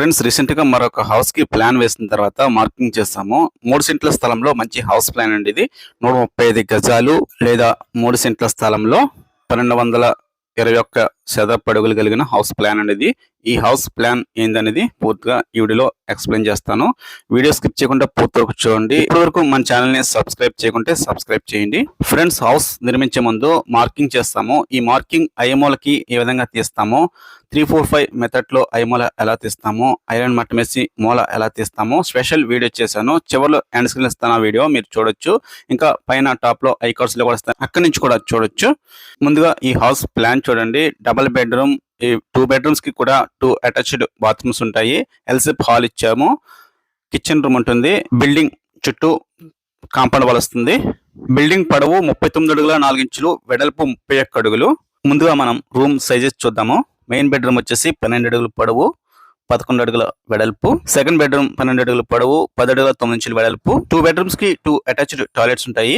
Friends రీసెంట్గా మరొక హౌస్కి ప్లాన్ వేసిన తర్వాత మార్కింగ్ చేస్తాము. మూడు సెంట్ల స్థలంలో మంచి హౌస్ ప్లాన్ అండి ఇది. నూట ముప్పై ఐదు గజాలు లేదా మూడు సెంట్ల స్థలంలో పన్నెండు వందల ఇరవై ఒక్క చదరపు అడుగులు కలిగిన హౌస్ ప్లాన్ అనేది ఈ హౌస్ ప్లాన్ ఏందనేది పూర్తిగా ఈ వీడియోలో ఎక్స్ప్లెయిన్ చేస్తాను. వీడియో స్కిప్ చేయకుండా పూర్తి వరకు చూడండి. ఇప్పటి వరకు మన ఛానల్ని సబ్స్క్రైబ్ చేయకుంటే సబ్స్క్రైబ్ చేయండి. ఫ్రెండ్స్ హౌస్ నిర్మించే ముందు మార్కింగ్ చేస్తాము. ఈ మార్కింగ్ ఐఎంఓలకి ఏ విధంగా తీస్తాము? త్రీ ఫోర్ ఫైవ్ మెథడ్లో ఐమూల ఎలా తీస్తాము ఐరన్ మట్టం వేసి మూల ఎలా తీస్తాము స్పెషల్ వీడియో చేశాను. చివరిలో ఎండ్ స్క్రీన్ ఇస్తాను వీడియో మీరు చూడొచ్చు. ఇంకా పైన టాప్లో ఐ కార్డ్స్ కూడా ఇస్తాను. అక్కడి నుంచి కూడా చూడొచ్చు. ముందుగా ఈ హౌస్ ప్లాన్ చూడండి. డబుల్ బెడ్రూమ్ ఈ టూ బెడ్రూమ్స్కి కూడా టూ అటాచ్డ్ బాత్రూమ్స్ ఉంటాయి. ఎల్సిప్ హాల్ ఇచ్చాము. కిచెన్ రూమ్ ఉంటుంది. బిల్డింగ్ చుట్టూ కాంపౌండ్ వాల్ వస్తుంది. బిల్డింగ్ పొడవు ముప్పై తొమ్మిది అడుగుల నాలుగు ఇంచులు వెడల్పు ముప్పై ఒక్క అడుగులు. ముందుగా మనం రూమ్ సైజెస్ చూద్దాము. మెయిన్ బెడ్రూమ్ వచ్చేసి పన్నెండు అడుగుల పొడవు పదకొండు అడుగుల వెడల్పు. సెకండ్ బెడ్రూమ్ పన్నెండు అడుగుల పొడవు పది అడుగుల తొమ్మిది ఇంచుల వెడల్పు. టూ బెడ్రూమ్స్కి టూ అటాచ్డ్ టాయిలెట్స్ ఉంటాయి.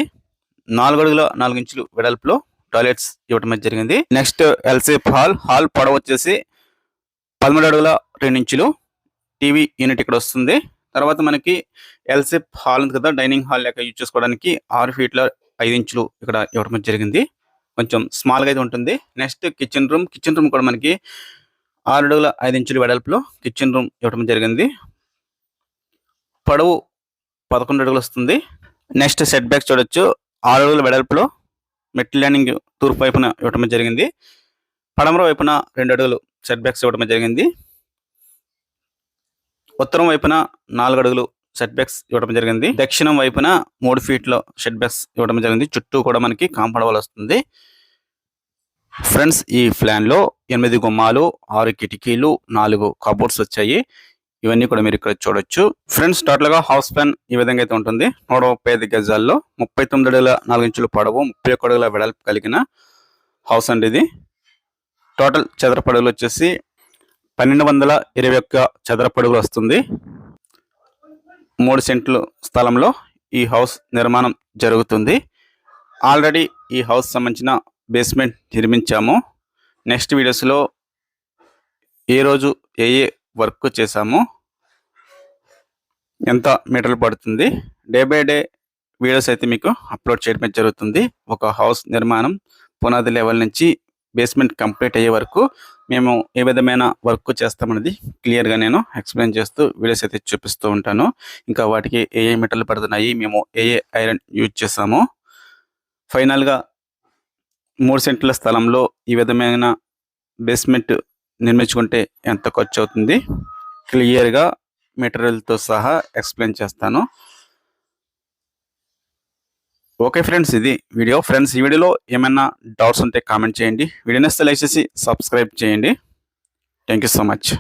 నాలుగు అడుగుల నాలుగు ఇంచులు వెడల్పులో టాయిలెట్స్ ఇవ్వడం జరిగింది. నెక్స్ట్ ఎల్సేప్ హాల్ హాల్ పొడవు వచ్చేసి పదమూడు అడుగుల రెండు ఇంచులు. టీవీ యూనిట్ ఇక్కడ వస్తుంది. తర్వాత మనకి ఎల్సేప్ హాల్ ఉంది కదా డైనింగ్ హాల్ లెక్క యూజ్ చేసుకోవడానికి ఆరు ఫీట్ల ఐదు ఇంచులు ఇక్కడ ఇవ్వడం జరిగింది. కొంచెం స్మాల్గా అయితే ఉంటుంది. Next kitchen room kitchen room కూడా మనకి ఆరు అడుగుల ఐదు ఇంచుల వెడల్పులో కిచెన్ రూమ్ ఇవ్వడం జరిగింది. పొడవు పదకొండు అడుగులు వస్తుంది. నెక్స్ట్ సెట్ బ్యాక్ చూడొచ్చు. ఆరు అడుగుల వెడల్పులో మెట్ ల్యాండింగ్ తూర్పు వైపున ఇవ్వడం జరిగింది. పడమర వైపున రెండు అడుగులు సెట్ బ్యాక్స్ ఇవ్వడం జరిగింది. ఉత్తరం వైపున నాలుగు అడుగులు షట్ బ్యాగ్స్ ఇవ్వడం జరిగింది. దక్షిణం వైపున మూడు ఫీట్లో షెడ్ బ్యాగ్స్ ఇవ్వడం జరిగింది. చుట్టూ కూడా మనకి కాంపౌండ్ వాల్ వస్తుంది. ఫ్రెండ్స్ ఈ ప్లాన్లో ఎనిమిది గుమ్మాలు ఆరు కిటికీలు నాలుగు కబోర్డ్స్ వచ్చాయి. ఇవన్నీ కూడా మీరు ఇక్కడ చూడొచ్చు. ఫ్రెండ్స్ టోటల్గా హౌస్ ప్లాన్ ఈ విధంగా అయితే ఉంటుంది. నూట ముప్పై ఐదు గజాల్లో ముప్పై తొమ్మిది అడుగుల నాలుగు ఇంచులు పొడవు ముప్పై ఒక్క అడుగుల వెడల్పు కలిగిన హౌస్ అండి ఇది. టోటల్ చదరపడుగులు వచ్చేసి పన్నెండు వందల ఇరవై ఒక్క చదరపడుగులు వస్తుంది. మూడు సెంట్లు స్థలంలో ఈ హౌస్ నిర్మాణం జరుగుతుంది. ఆల్రెడీ ఈ హౌస్ సంబంధించిన బేస్మెంట్ నిర్మించాము. నెక్స్ట్ వీడియోస్లో ఏ రోజు ఏ ఏ వర్క్ చేశాము ఎంత మీటర్లు పడుతుంది డే బై డే వీడియోస్ అయితే మీకు అప్లోడ్ చేయడం జరుగుతుంది. ఒక హౌస్ నిర్మాణం పునాది లెవెల్ నుంచి బేస్మెంట్ కంప్లీట్ అయ్యే వరకు మేము ఏ విధమైన వర్క్ చేస్తామనేది క్లియర్గా నేను ఎక్స్ప్లెయిన్ చేస్తూ వీడియోస్ అయితే చూపిస్తూ ఉంటాను. ఇంకా వాటికి ఏ ఏ మెటల్ పడుతున్నాయి మేము ఏ ఏ ఐరన్ యూజ్ చేసాము ఫైనల్గా మూడు సెంట్ల స్థలంలో ఈ విధమైన బేస్మెంట్ నిర్మించుకుంటే ఎంత ఖర్చు అవుతుంది? క్లియర్గా మెటీరియల్తో సహా ఎక్స్ప్లెయిన్ చేస్తాను. ఓకే ఫ్రెండ్స్ ఇది వీడియో. ఫ్రెండ్స్ ఈ వీడియోలో ఏమైనా డౌట్స్ ఉంటే కామెంట్ చేయండి. వీడియోని లైక్ చేసి సబ్స్క్రైబ్ చేయండి. Thank you so much